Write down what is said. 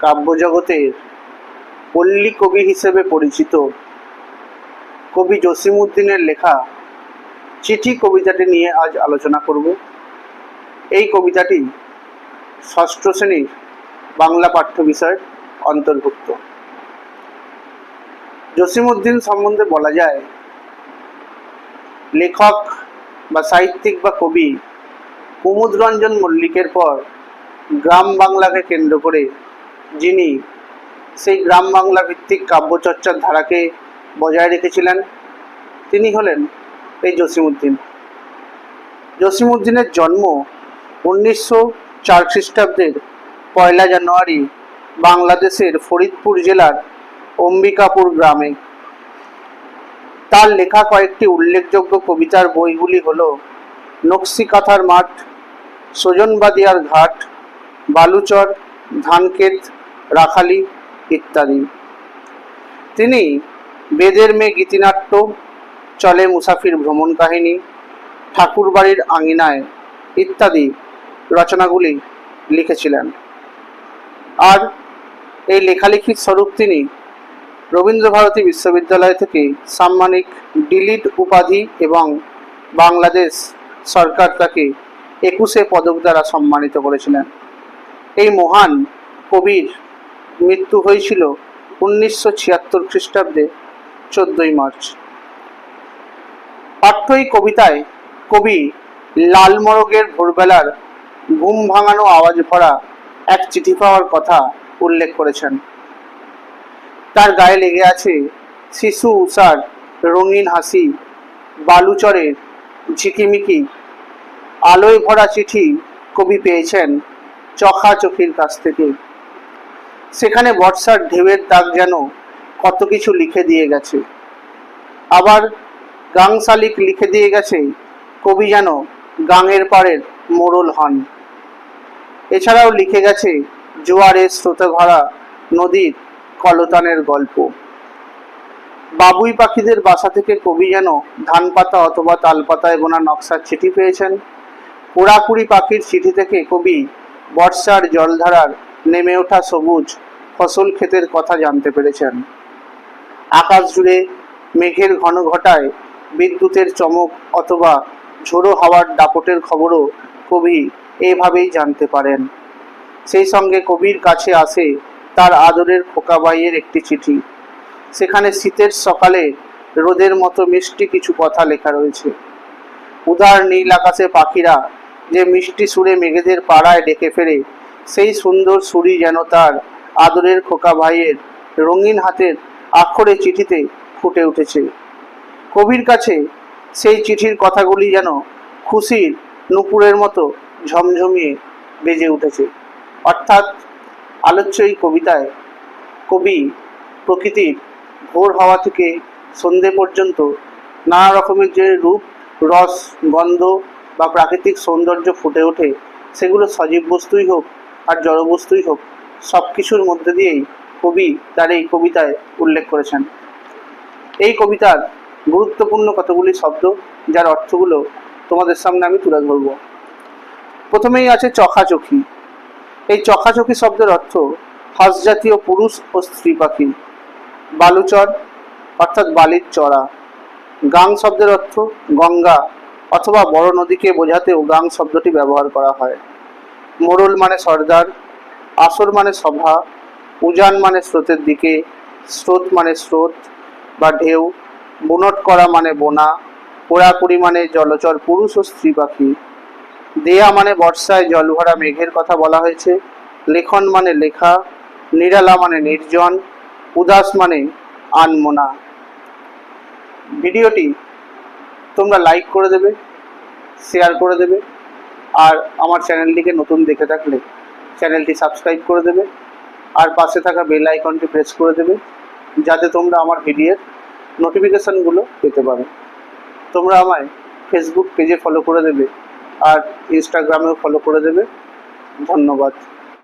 কাব্যজগতের পল্লী কবি হিসেবে পরিচিত কবি জসিমউদ্দিনের লেখা চিঠি কবিতাটি নিয়ে আজ আলোচনা করব। এই কবিতাটি ষষ্ঠ শ্রেণির বাংলা পাঠ্য বিষয়ের অন্তর্ভুক্ত। জসিমউদ্দিন সম্বন্ধে বলা যায়, লেখক বা সাহিত্যিক বা কবি কুমুদ রঞ্জন মল্লিকের পর গ্রাম বাংলাকে কেন্দ্র করে যিনি সেই গ্রাম বাংলা ভিত্তিক কাব্যচর্চার ধারাকে বজায় রেখেছিলেন, তিনি হলেন এই জসিমউদ্দিন। জসিমউদ্দিনের জন্ম উনিশশো চার খ্রিস্টাব্দের পয়লা জানুয়ারি বাংলাদেশের ফরিদপুর জেলার অম্বিকাপুর গ্রামে। তার লেখা কয়েকটি উল্লেখযোগ্য কবিতার বইগুলি হল নকশি কাঁথার মাঠ, সজনবাদিয়ার ঘাট বালুচর, ধানক্ষেত, রাখালি ইত্যাদি। তিনি বেদের মেয়ে গীতিনাট্য, চলে মুসাফির ভ্রমণ কাহিনী, ঠাকুরবাড়ির আঙিনায় ইত্যাদি রচনাগুলি লিখেছিলেন। আর এই লেখালেখির স্বরূপ তিনি রবীন্দ্রভারতী বিশ্ববিদ্যালয় থেকে সাম্মানিক ডিলিট উপাধি এবং বাংলাদেশ সরকার তাকে একুশে পদক দ্বারা সম্মানিত করেছিলেন। এই মহান কবির মৃত্যু হয়েছিল উনিশশো ছিয়াত্তর খ্রিস্টাব্দে চোদ্দই মার্চ। পাঠ্য এই কবিতায় কবি লাল মরগের ভোরবেলার ঘুম ভাঙানো আওয়াজ ভরা এক চিঠি পাওয়ার কথা উল্লেখ করেছেন। তার গায়ে লেগে আছে শিশু উষার রঙিন হাসি, বালুচরের ঝিকিমিকি। আলোয় ভরা চিঠি কবি পেয়েছেন চোখের কাছ থেকে। সেখানে বর্ষার ঢেউয়ের দাগ যেন কত কিছু লিখে দিয়ে গেছে। আবার গাং শালিক লিখে দিয়ে গেছে, কবি যেন গাঙের পাড়ের মোড়ল হন। এছাড়াও লিখে গেছে জোয়ারের স্রোতে নদীর কলতানের গল্প। বাবুই পাখিদের বাসা থেকে কবি যেন ধান পাতা অথবা তাল পাতায় বোনা নকশার চিঠি পেয়েছেন। পোড়াকুড়ি পাখির চিঠি থেকে কবি বর্ষার জলধারার নেমে ওঠা সবুজ ফসল ক্ষেতের কথা জানতে পেরেছেন। আকাশ জুড়ে মেঘের ঘন ঘটায় বিদ্যুতের চমক অথবা ঝোড়ো হাওয়ার দাপটের খবরও কবি এভাবেই জানতে পারেন। সেই সঙ্গে কবির কাছে আসে তার আদরের খোকাবাইয়ের একটি চিঠি। সেখানে শীতের সকালে রোদের মতো মিষ্টি কিছু কথা লেখা রয়েছে। উদার নীল আকাশে পাখিরা যে মিষ্টি সুরে মেঘেদের পাড়ায় ডেকে ফেরে সেই সুন্দর সুরি যেন তার আদরের খোকা ভাইয়ের রঙিন হাতের আক্ষরে চিঠিতে ফুটে উঠেছে। কবির কাছে সেই চিঠির কথাগুলি যেন খুশির নুপুরের মতো ঝমঝমিয়ে বেজে উঠেছে। অর্থাৎ আলোচ্য এই কবিতায় কবি প্রকৃতির ভোর হওয়া থেকে সন্ধে পর্যন্ত নানা রকমের যে রূপ, রস, গন্ধ বা প্রাকৃতিক সৌন্দর্য ফুটে ওঠে, সেগুলো সজীব বস্তুই হোক আর জড় বস্তুই হোক সব কিছুর মধ্যে দিয়েই কবি তার এই কবিতায় উল্লেখ করেছেন। এই কবিতার গুরুত্বপূর্ণ কতগুলি শব্দ, যার অর্থগুলো তোমাদের সামনে আমি তুলে ধরব। প্রথমেই আছে চখাচখি। এই চখাচখি শব্দের অর্থ হাঁস জাতীয় পুরুষ ও স্ত্রী পাখি, বালুচর অর্থাৎ বালির চড়া। গাং শব্দের অর্থ গঙ্গা অথবা বড় নদীকে বোঝাতেও গাং শব্দটি ব্যবহার করা হয়। মোড়ল মানে সর্দার, আসর মানে সভা, উজান মানে স্রোতের দিকে, স্রোত মানে স্রোত বা ঢেউ, বুনট করা মানে বোনা পোড়াকুড়ি মানে জলচর পুরুষ ও স্ত্রী পাখি। দেয়া মানে বর্ষায় জল ভরা মেঘের কথা বলা হয়েছে, লেখন মানে লেখা, নিরালা মানে নির্জন, উদাস মানে আনমোনা। ভিডিওটি তোমরা লাইক করে দেবে শেয়ার করে দেবে, আর আমার চ্যানেলটিকে নতুন দেখে থাকলে চ্যানেলটি সাবস্ক্রাইব করে দেবে, আর পাশে থাকা বেল আইকনটি প্রেস করে দেবে, যাতে তোমরা আমার ভিডিওর নোটিফিকেশানগুলো পেতে পারো। তোমরা আমায় ফেসবুক পেজে ফলো করে দেবে, আর ইনস্টাগ্রামেও ফলো করে দেবে। ধন্যবাদ।